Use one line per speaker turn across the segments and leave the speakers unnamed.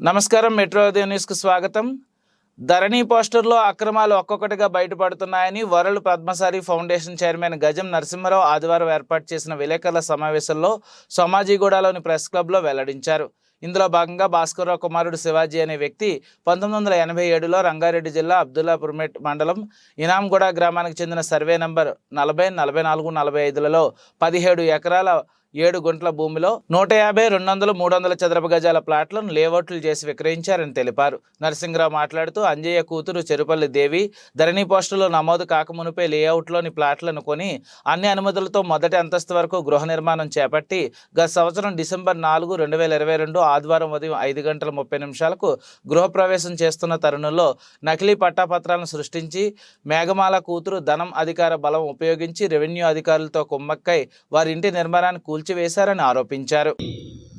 నమస్కారం మెట్రో ఉదయం న్యూస్కు స్వాగతం. ధరణి పోస్టర్లో అక్రమాలు ఒక్కొక్కటిగా బయటపడుతున్నాయని world Padmasari foundation chairman Gajam Narasimha Rao ఆదివారం ఏర్పాటు చేసిన విలేకరుల సమావేశంలో సోమాజీగూడలోని ప్రెస్ క్లబ్లో వెల్లడించారు. ఇందులో భాగంగా భాస్కర్రావు కుమారుడు శివాజీ అనే వ్యక్తి పంతొమ్మిది వందల ఎనభై ఏడులో రంగారెడ్డి జిల్లా అబ్దుల్లాపుర్మెట్ మండలం ఇనాంగూడ గ్రామానికి చెందిన సర్వే నంబర్ నలభై నలభై నాలుగు నలభై ఐదులలో పదిహేడు ఎకరాల ఏడు గుంట్ల భూమిలో నూట యాభై రెండు వందలు మూడు వందల చదరపు గజాల ప్లాట్లను లేఅవుట్లు చేసి విక్రయించారని తెలిపారు. నరసింహరావు మాట్లాడుతూ అంజయ్య కూతురు చెరుపల్లి దేవి ధరణి పోస్టులో నమోదు కాకమునుపే లేఅవుట్లోని ప్లాట్లను కొని అన్ని అనుమతులతో మొదటి అంతస్తు వరకు గృహ నిర్మాణం చేపట్టి గత సంవత్సరం డిసెంబర్ నాలుగు రెండు వేల ఇరవై రెండు ఆదివారం ఉదయం ఐదు గంటల ముప్పై నిమిషాలకు గృహప్రవేశం చేస్తున్న తరుణంలో నకిలీ పట్టాపత్రాలను సృష్టించి మేఘమాల కూతురు ధనం అధికార బలం ఉపయోగించి రెవెన్యూ అధికారులతో కుమ్మక్కై వారి ఇంటి నిర్మాణాన్ని కూల్చి కూల్చివేశారని ఆరోపించారు.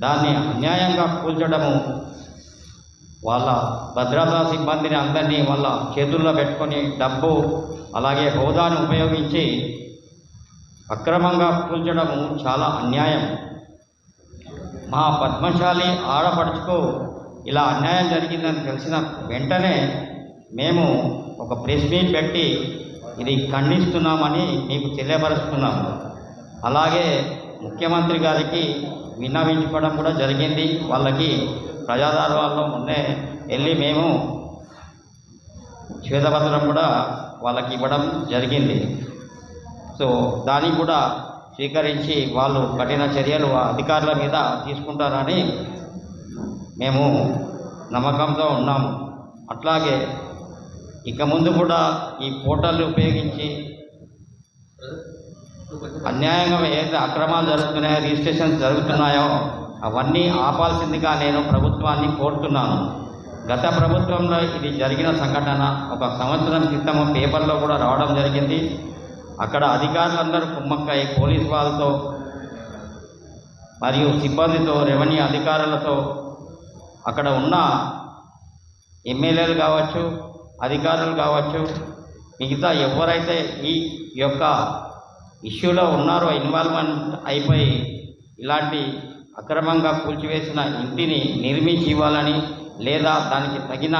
దాన్ని అన్యాయంగా కూల్చడము వాళ్ళ భద్రతా సిబ్బందిని అందరినీ వాళ్ళ చేతుల్లో పెట్టుకొని డబ్బు అలాగే హోదాను ఉపయోగించి అక్రమంగా కూల్చడము చాలా అన్యాయం. మా పద్మశాలి ఆడపడుచుకు ఇలా అన్యాయం జరిగిందని తెలిసిన వెంటనే మేము ఒక ప్రెస్ మీట్ పెట్టి ఇది ఖండిస్తున్నామని మీకు తెలియపరుస్తున్నాము. అలాగే ముఖ్యమంత్రి గారికి విన్నవించుకోవడం కూడా జరిగింది. వాళ్ళకి ప్రజాదర్బార్లో మొన్నే వెళ్ళి మేము శ్వేతపత్రం కూడా వాళ్ళకి ఇవ్వడం జరిగింది. సో దాన్ని కూడా స్వీకరించి వాళ్ళు కఠిన చర్యలు అధికారుల మీద తీసుకుంటారని మేము నమ్మకంతో ఉన్నాము. అట్లాగే ఇక ముందు కూడా ఈ పోర్టల్ ఉపయోగించి అన్యాయంగా ఏదైతే అక్రమాలు జరుగుతున్నాయో రిజిస్ట్రేషన్స్ జరుగుతున్నాయో అవన్నీ ఆపాల్సిందిగా నేను ప్రభుత్వాన్ని కోరుతున్నాను. గత ప్రభుత్వంలో ఇది జరిగిన సంఘటన ఒక సంవత్సరం క్రితం పేపర్లో కూడా రావడం జరిగింది. అక్కడ అధికారులందరూ కుమ్మక్కై పోలీస్ వాళ్ళతో మరియు సిబ్బందితో రెవెన్యూ అధికారులతో అక్కడ ఉన్న ఎమ్మెల్యేలు కావచ్చు అధికారులు కావచ్చు మిగతా ఎవరైతే ఈ యొక్క ఇష్యూలో ఉన్నారో ఇన్వాల్వ్మెంట్ అయిపోయి ఇలాంటి అక్రమంగా కూల్చివేసిన ఇంటిని నిర్మించి ఇవ్వాలని లేదా దానికి తగిన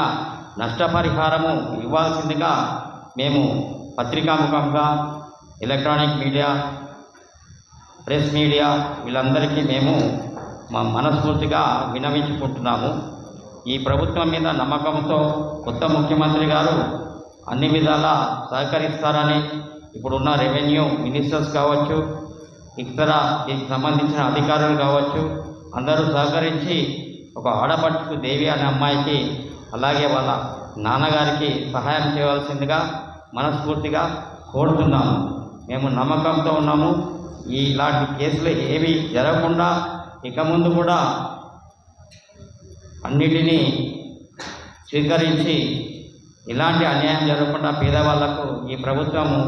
నష్టపరిహారము ఇవ్వాల్సిందిగా మేము పత్రికాముఖంగా ఎలక్ట్రానిక్ మీడియా ప్రెస్ మీడియా వీళ్ళందరికీ మేము మా మనస్ఫూర్తిగా వినవించుకుంటున్నాము. ఈ ప్రభుత్వం మీద నమ్మకంతో కొత్త ముఖ్యమంత్రి గారు అన్ని విధాలా సహకరిస్తారని ఇప్పుడున్న రెవెన్యూ మినిస్టర్స్ కావచ్చు ఇతర దీనికి సంబంధించిన అధికారులు కావచ్చు అందరూ సహకరించి ఒక ఆడపడుచుకు దేవి అనే అమ్మాయికి అలాగే వాళ్ళ నాన్నగారికి సహాయం చేయవలసిందిగా మనస్ఫూర్తిగా కోరుతున్నాము. మేము నమ్మకంతో ఉన్నాము. ఈ ఇలాంటి కేసులు ఏవి జరగకుండా ఇక ముందు కూడా అన్నిటినీ స్వీకరించి ఇలాంటి అన్యాయం జరగకుండా పేదవాళ్ళకు ఈ ప్రభుత్వము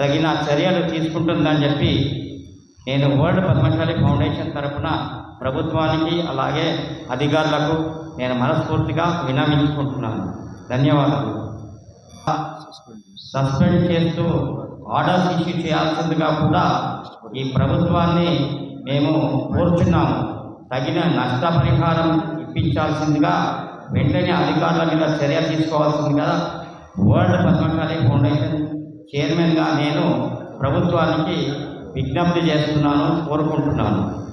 తగిన చర్యలు తీసుకుంటుందని చెప్పి నేను వరల్డ్ పద్మశాలి ఫౌండేషన్ తరఫున ప్రభుత్వానికి అలాగే అధికారులకు నేను మనస్ఫూర్తిగా వినమించుకుంటున్నాను ధన్యవాదాలు. సస్పెండ్ చేస్తూ ఆర్డర్స్ ఇష్యూ చేయాల్సిందిగా కూడా ఈ ప్రభుత్వాన్ని మేము కోరుచున్నాము. తగిన నష్టపరిహారం ఇప్పించాల్సిందిగా వెంటనే అధికారుల మీద చర్య తీసుకోవాల్సిందిగా వరల్డ్ పద్మశాలి ఫౌండేషన్ చైర్మన్గా నేను ప్రభుత్వానికి విజ్ఞప్తి చేస్తున్నాను కోరుకుంటున్నాను.